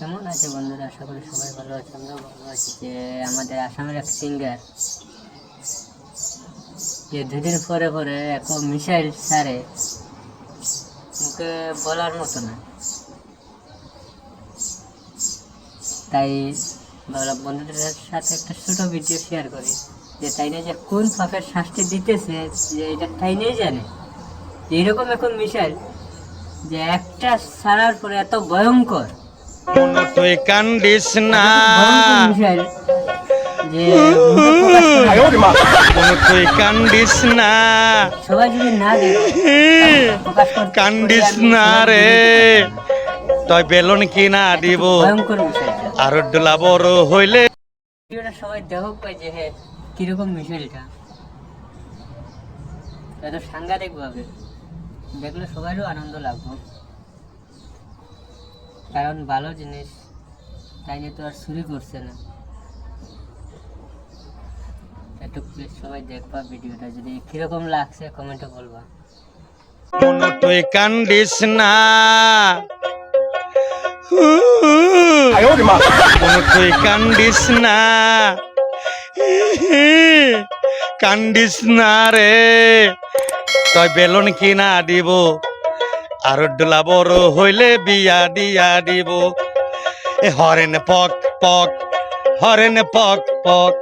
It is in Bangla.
কেমন আছে বন্ধুরা? আশা করি সবাই ভালো আছে, আমরাও ভালো আছি। যে আমাদের আসামের এক সিঙ্গার যে দুদিন পরে পরে এক মিসাইল ছাড়ে, মুখে বলার মতো না। তাই বন্ধুদের সাথে একটা ছোট ভিডিও শেয়ার করি, যে তাই না যে কোন পাপের শাস্তি দিতেছে, যে এটা তাই নেই জানে। যে এরকম এখন মিসাইল, যে একটা ছাড়ার পরে এত ভয়ঙ্কর। তুই কান্দিস না। তুই কান্দিস না। কান্দিস না রে। তই বেলন কিনা দিব। আর ডোলা বড় হইলে সবাই দেখো যে কীরকম মিসাইলটা এত সাংঘাতিক ভাবে। দেখলে সবারও আনন্দ লাগবে। কারণ ভালো জিনিস তাই নিয়ে তো আর চুরি করছে না। একটু প্লিজ সবাই দেখবা ভিডিওটা, যদি কীরকম লাগছে কমেন্টে বলবা। মন তুই কান্দিস না। মন তুই কান্দিস না। কান্দিস না রে। তই বেলন কিনা দিব? আর ডোলা বড় হইলে বিয়া দিয়া দিব। হরেন পক পক হরেন পক পক।